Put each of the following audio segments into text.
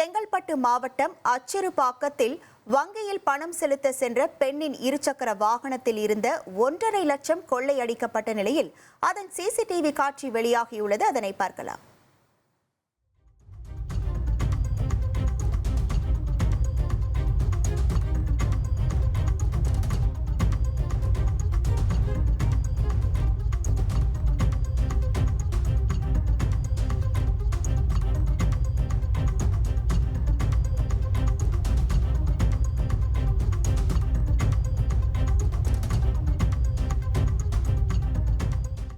செங்கல்பட்டு மாவட்டம் அச்சிறுபாக்கத்தில் வங்கியில் பணம் செலுத்த சென்ற பெண்ணின் இருசக்கர வாகனத்தில் இருந்த ஒன்றரை லட்சம் கொள்ளையடிக்கப்பட்ட நிலையில் அதன் சிசிடிவி காட்சி வெளியாகியுள்ளது. அதனை பார்க்கலாம்.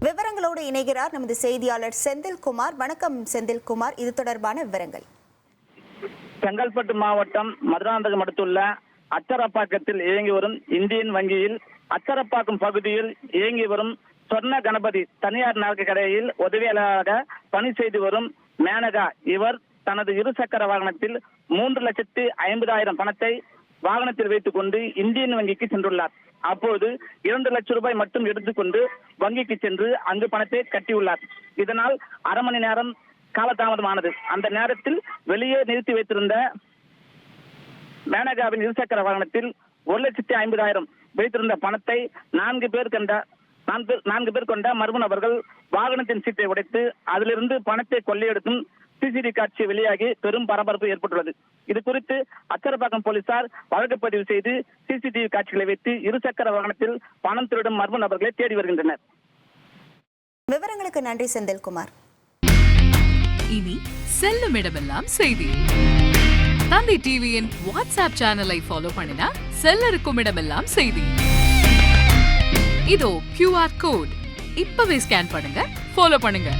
விவரங்களோடு இணைகிறார் நமது செய்தியாளர் செந்தில்குமார். வணக்கம் செந்தில்குமார். இது தொடர்பான விவரங்கள். செங்கல்பட்டு மாவட்டம் மதுராந்தகம் அடுத்துள்ள அச்சரப்பாக்கத்தில் இயங்கி வரும் இந்தியன் வங்கியில் அச்சரப்பாக்கம் பகுதியில் இயங்கி வரும் சொர்ண கணபதி தனியார் நகை கடையில் உதவியாளராக பணி செய்து வரும் மேனகா. இவர் தனது இருசக்கர வாகனத்தில் மூன்று லட்சத்து ஐம்பதாயிரம் பணத்தை வாகனத்தில் வைத்துக் கொண்டு இந்தியன் வங்கிக்கு சென்றுள்ளார். அப்போது இரண்டு லட்சம் ரூபாய் மட்டும் எடுத்துக்கொண்டு வங்கிக்கு சென்று அங்கு பணத்தை கட்டியுள்ளார். இதனால் அரை மணி நேரம் காலதாமதமானது. அந்த நேரத்தில் வெளியே நிறுத்தி வைத்திருந்த மேனகாவின் இருசக்கர வாகனத்தில் ஒரு லட்சத்தி ஐம்பதாயிரம் வைத்திருந்த பணத்தை நான்கு பேர் கண்ட நான்கு நான்கு பேர் கொண்ட மர்ம நபர்கள் வாகனத்தின் சீட்டை உடைத்து அதிலிருந்து பணத்தை கொள்ளையெடுத்தும் சிசிடிவி காட்சி வெளியாகி பெரும் பரபரப்பு ஏற்பட்டுள்ளது. இது குறித்து அச்சரப்பாக்கம் போலீசார் வழக்கு பதிவு செய்து சிசிடிவி காட்சிகளை வைத்து இருசக்கர வாகனத்தில் பணம் திருடும் மர்ம நபர்களை தேடி வருகின்றனர். விவரங்களுக்கு நன்றி செந்தில்குமார். இனி செல்லும் இடமெல்லாம் செய்தி. தந்தை டிவியின் வாட்ஸ்அப் சேனலை ஃபாலோ பண்ணினா செல்ல இருக்கும் இடமெல்லாம் செய்தி. இதோ கியூஆர் கோட் இப்பவே ஸ்கேன் பண்ணுங்க ஃபாலோ பண்ணுங்க.